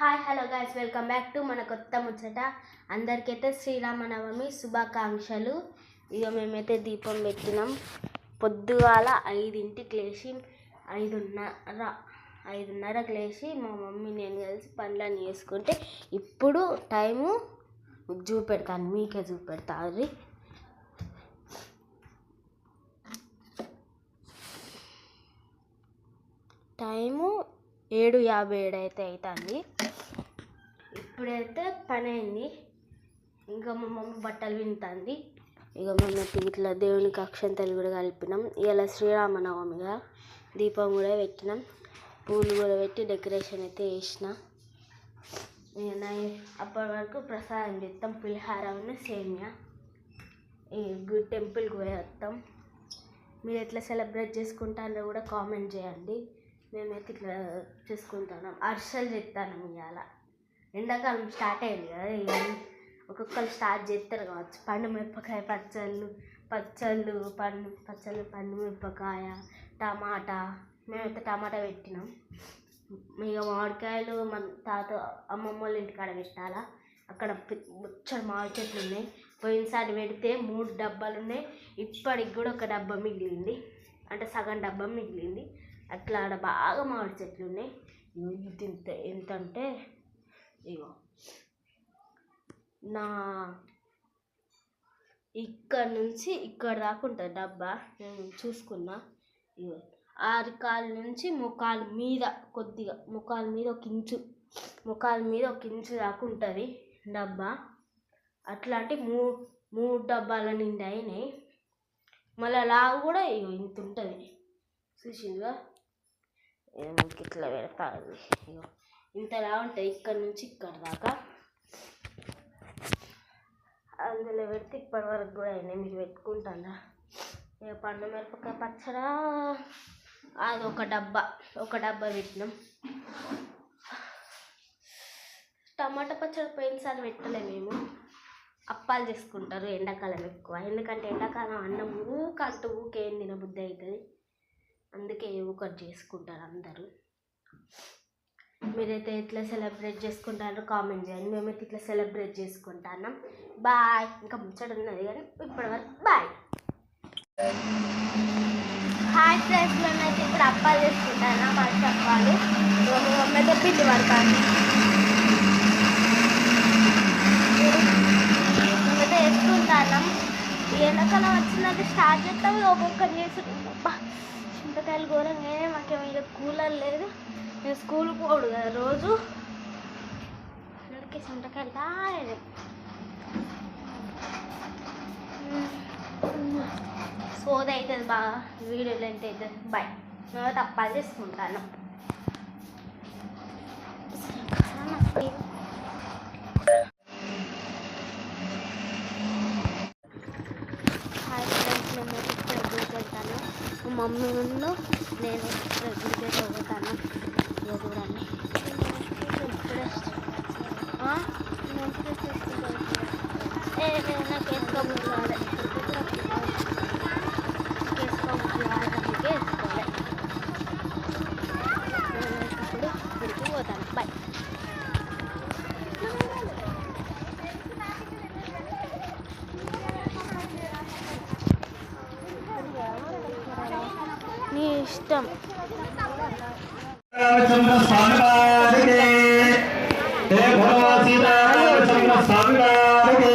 Hi hello guys welcome back to మన కొత్త ముచ్చట. అందరికైతే శ్రీరామనవమి శుభాకాంక్షలు. ఇక మేమైతే దీపం పెట్టినాం. పొద్దుగాల ఐదింటికి లేచి ఐదున్నర ఐదున్నరకు లేచి మా మమ్మీ నేను కలిసి పనులన్నీ చేసుకుంటే ఇప్పుడు టైము చూపెడతాను మీకే చూపెడతా టైము ఏడు యాభై ఏడు అయితే అవుతుంది. ఇప్పుడైతే పని అయింది ఇంకా మా మమ్మీ బట్టలు వింటుంది. ఇక మేము ఇట్లా దేవునికి అక్షంతలు కూడా కలిపినాం. ఇలా శ్రీరామనవమిగా దీపం కూడా పెట్టినాం. పూలు కూడా పెట్టి డెకరేషన్ అయితే చేసిన. అప్పటి వరకు ప్రసాదం చేస్తాం పులిహారను సేమియా. ఈ గుడ్ టెంపుల్కి పోయి వస్తాం మీరు ఎట్లా సెలబ్రేట్ చేసుకుంటారో కూడా కామెంట్ చేయండి. మేమైతే ఇట్లా చేసుకుంటున్నాం. అర్షలు చెప్తాను ఇవాళ ఎండాకాలం స్టార్ట్ అయింది కదా ఒక్కొక్కరు స్టార్ట్ చేస్తారు కావచ్చు. పండు మిరపకాయ పచ్చళ్ళు పచ్చళ్ళు పండు పచ్చళ్ళు పండు మిరపకాయ టమాటా. మేమైతే టమాటా పెట్టినాం. ఇక మామిడికాయలు మన తాత అమ్మమ్మ వాళ్ళ ఇంటికాడ పెట్టాలా. అక్కడ ముచ్చడి మామిడి చెట్లు ఉన్నాయి. పోయినసారి పెడితే మూడు డబ్బాలు ఉన్నాయి. ఇప్పటికి కూడా ఒక డబ్బా మిగిలింది. అంటే సగం డబ్బా మిగిలింది. అట్లా ఆడ బాగా మామిడి చెట్లు ఉన్నాయి. ఎంత ఎంత అంటే ఇగో. నా ఇక్కడ నుంచి ఇక్కడ దాకా ఉంటుంది డబ్బా. నేను చూసుకున్నా. ఇగో. ఆరు కాళ్ళ నుంచి ముఖాల మీద కొద్దిగా ముఖాల మీద ఒక ఇంచు ముఖాల మీద ఒక ఇంచు దాకా ఉంటుంది డబ్బా. అట్లాంటి మూ మూడు డబ్బాల నిండా అయినాయి. మళ్ళీ లావు కూడా ఇగో ఇంత ఉంటుంది. చూసిందిగా ఇట్లా పెడతాను ఇగో. ఇంతలా ఉంటాయి ఇక్కడ నుంచి ఇక్కడ దాకా. అందులో పెడితే ఇప్పటి వరకు కూడా అయినాయి. మీరు పెట్టుకుంటారా? ఇక పండు మిరపకాయ పచ్చడా. అది ఒక డబ్బా. ఒక డబ్బా పెట్టినాం. టమాటా పచ్చడి పోయినసారి పెట్టలే మేము. అప్పాలు చేసుకుంటారు ఎండాకాలం ఎక్కువ. ఎందుకంటే ఎండాకాలం అన్నం ఊక అంటూ ఊకేం తినబుద్ధి అవుతుంది. అందుకే ఊకటి చేసుకుంటారు అందరూ. మీరైతే ఎట్లా సెలబ్రేట్ చేసుకుంటారో కామెంట్ చేయండి. మేమైతే ఇట్లా సెలబ్రేట్ చేసుకుంటాన్నాం. బాయ్. ఇంకా ముచ్చట ఉన్నది కానీ ఇప్పటివరకు బాయ్. హాయ్ ఫ్రెండ్స్ మేమైతే ఇప్పుడు అప్పాలు చేసుకుంటాను ఫస్ట్ అప్పాలు మా మమ్మీ అయితే పిండి పడతాను మేమైతే వేసుకుంటాను ఈ ఎండాకాలం వచ్చిందంటే స్టార్ట్ చేస్తాం. ఒక్కొక్కరు చేసుకుంటాం. చింతకాయలు ఘోరంగా మాకేమో ఇక కూలర్ లేదు. నేను స్కూల్ పోడు కదా రోజు. అందుకే చింతకాయలు తాగలేదు సోది అవుతుంది బాగా వీడియో లెంత్ అవుతుంది బాయ్ నేను తప్పాలు చేసుకుంటాను. హాయ్ ఫ్రెండ్స్ మమ్మీ ముందు నేను ఇక్కడ పోతాను చదువుతాను ఇక చూడండి ఇప్పుడే ఆ? ఏ ఏ, నాకు వేసుకోబుద్ధి కాలే వేసుకోబుద్ధి కాలే అందుకే వేసుకోలే నేను ఇప్పుడు గుడికి పోతాను బాయ్ నీ ఇష్టం రామచంద్ర స్వామి వారికి హే భగవ సీతారామచంద్ర స్వామి వారికి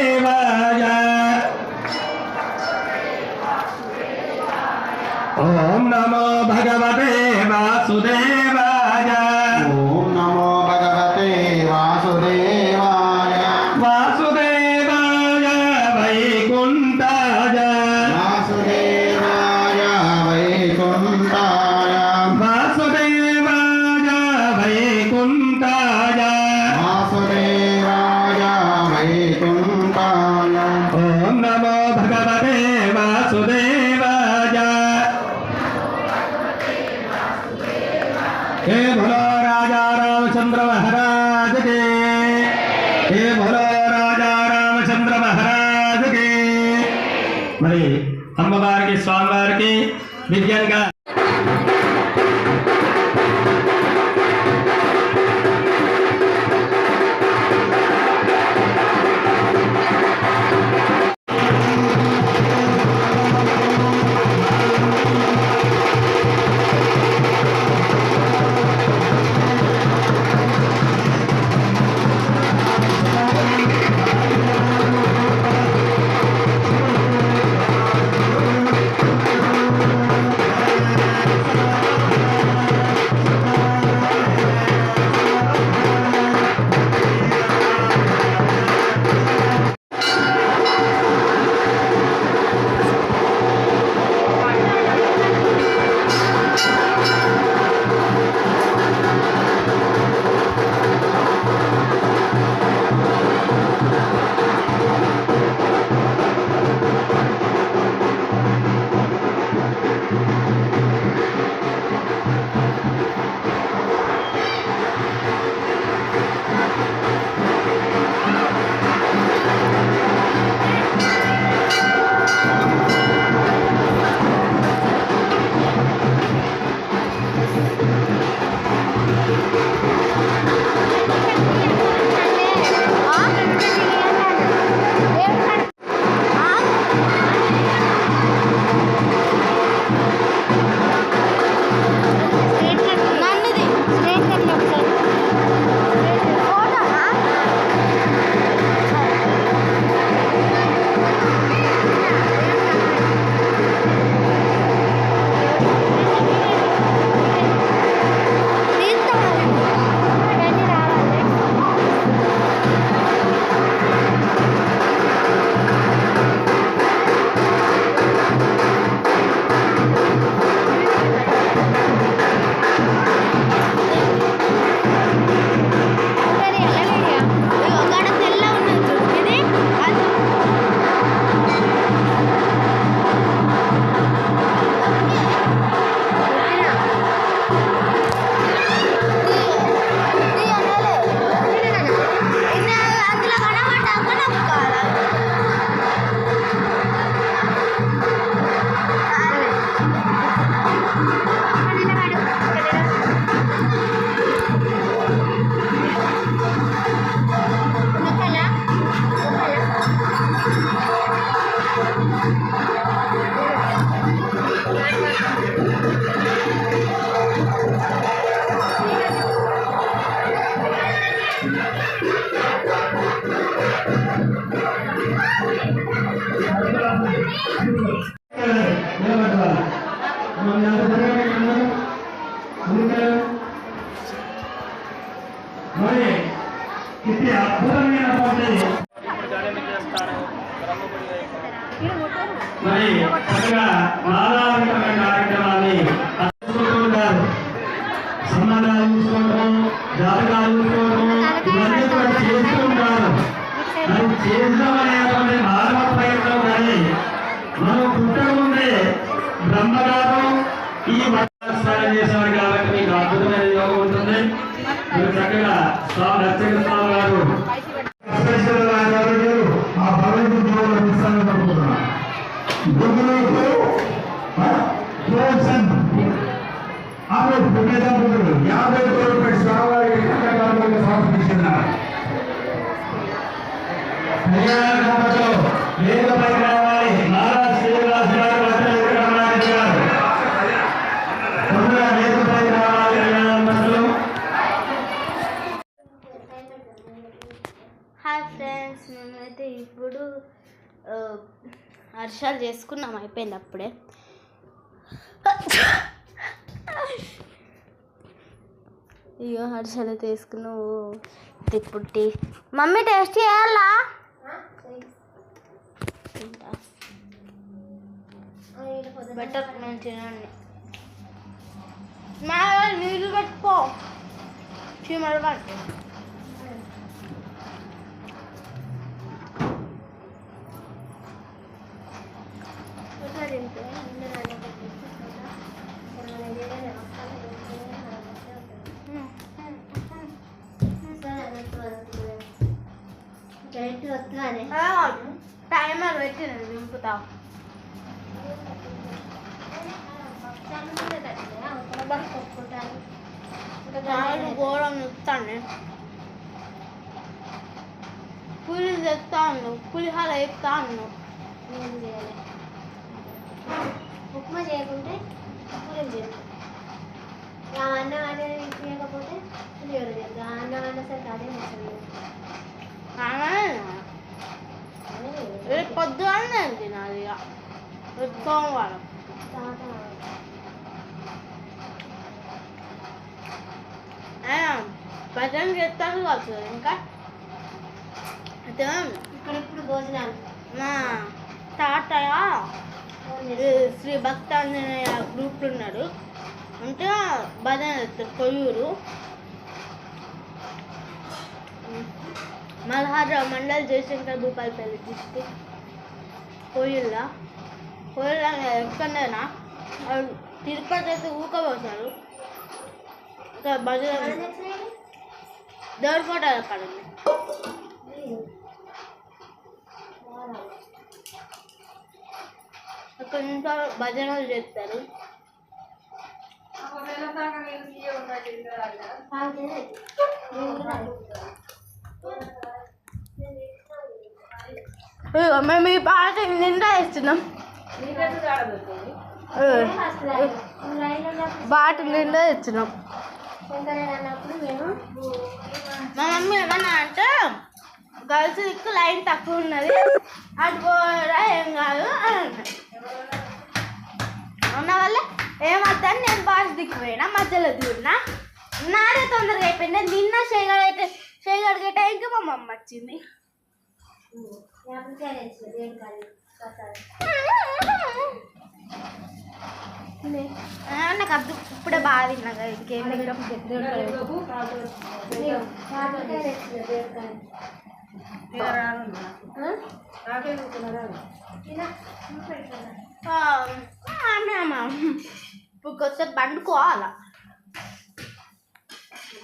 So they మరి అమ్మవారికి స్వామివారికి విద్యంగా మరి చక్కగా కార్యక్రమాన్ని చేసుకుంటూ ఉంటారు సంబంధాలు చూసుకోవడం జాతకాలు చూసుకోవడం ఇవన్నీ కూడా చేస్తూ ఉంటారు. మానవ ప్రయత్నం కానీ మనం పుట్టక ముందే బ్రహ్మగారు ఈ స్నానం చేసేవారు కాబట్టి మీకు అద్భుతమైన యోగం ఉంటుంది. మీరు చక్కగా స్వామి నరసింహ స్వామి Bye. హర్షాలు చేసుకున్నాం అయిపోయింది అప్పుడే. అయ్యో హర్షాలు తీసుకున్నావు వేసుకున్నావు. ఇప్పుడు టీ మమ్మీ టేస్ట్ చేయాలా? బెటర్ నేను తినండి మా నీళ్ళు పెట్టుకో. చీమలు పట్టు టైమర్ పెట్టి దింపుతా ఘోరం చెప్తాను పులి చెప్తా ఉన్నావు పులిహార చెప్తా ఉన్నావు ఏం చేయాలి ఉప్మా చేయకుంటే పులిహోర చేస్తాం ఆ అన్నం అనేది చేయకపోతే పులిహోర చేస్తాం ఆ అన్నం అనేసరికి అదే సోమవారం. భజన చేస్తాను కాదు ఇంకా. అయితే ఇక్కడ ఇప్పుడు భోజనాలు. మా తాతయ్య శ్రీ భక్తాంజనేయ గ్రూప్లు ఉన్నారు అంటే భజన చేస్తారు కొయ్యూరు. మల్హార్ మండల్ జయశంకర్ భూపాలపల్లి డిస్టిక్ కోయిల్లా కోయిల్లా ఎక్కడైనా తిరుపతి అయితే ఊకపోతారు ఇంకా భజన దేవుడి ఫోటో అక్కడ ఉంది అక్కడ ఇంకా భజనలు చేస్తారు. మేము ఈ పాట నిండా ఇస్తున్నాం బాటిల్ నిండా ఇచ్చినాం. మా మమ్మీ ఏమన్నా అంటే గర్ల్స్ దిక్కు లైన్ తక్కువ ఉన్నది అటు పోరా ఏం కాదు అన్న వల్ల ఏమద్దని నేను బాస్ దిక్కు పోయినా మధ్యలో దూరినా నాదే తొందరగా అయిపోయింది. నిన్న చేయగలిగితే చేయగలిగే టైంకి మా మమ్మ వచ్చింది. నాకు అద్దు ఇప్పుడే బాగా తిన్నా కదా, ఇంకేం తింటాం ఇప్పుడు కొంచెం పండుకోవాలా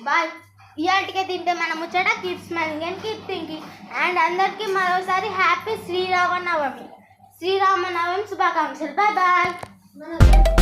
బాయ్. ఇవాటికే తింటే మన ముచ్చట కిడ్స్ మన అండ్ కీప్ థింకింగ్. అండ్ అందరికీ మరోసారి హ్యాపీ శ్రీరామనవమి. శ్రీరామనవమి శుభాకాంక్షలు బాయ్ బాయ్ మనం